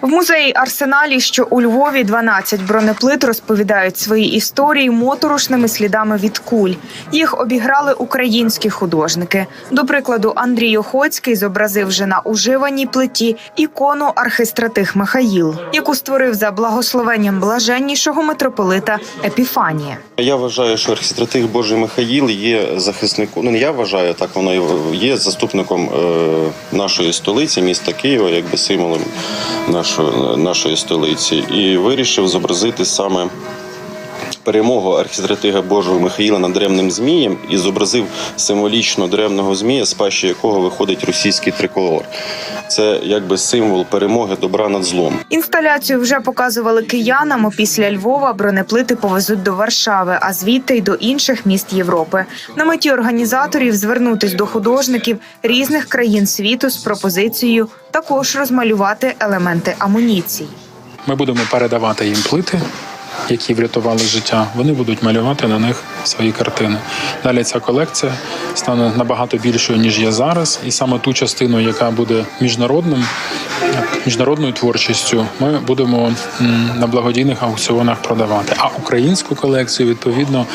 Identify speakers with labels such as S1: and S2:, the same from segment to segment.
S1: В музеї Арсеналі, що у Львові, 12 бронеплит розповідають свої історії моторошними слідами від куль. Їх обіграли українські художники. До прикладу, Андрій Охоцький зобразив вже на уживаній плиті ікону архистратих Михаїл, яку створив за благословенням блаженнішого митрополита Епіфанія.
S2: Я вважаю, що архістратиг Божий Михаїл є захисником. Ну не я вважаю, так воно є заступником е, нашої столиці, міста Києва, якби символом нашої, нашої столиці, і вирішив зобразити саме. Перемогу архістратига Божого Михаїла над древним змієм і зобразив символічно древного змія, з пащі якого виходить російський триколор. Це якби символ перемоги добра над злом.
S1: Інсталяцію вже показували киянам. Після Львова бронеплити повезуть до Варшави, а звідти й до інших міст Європи. На меті організаторів звернутись до художників різних країн світу з пропозицією також розмалювати елементи амуніції.
S3: Ми будемо передавати їм плити, які врятували життя. Вони будуть малювати на них свої картини. Далі ця колекція стане набагато більшою ніж є зараз, і саме ту частину, яка буде міжнародним, міжнародною творчістю, ми будемо на благодійних аукціонах продавати. А українську колекцію відповідно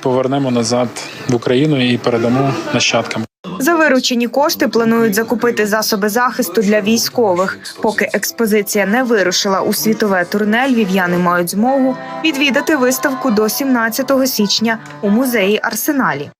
S3: повернемо назад в Україну і передамо нащадкам.
S1: За виручені кошти планують закупити засоби захисту для військових. Поки експозиція не вирушила у світове турне, львів'яни мають змогу відвідати виставку до 17 січня у музеї Арсеналі.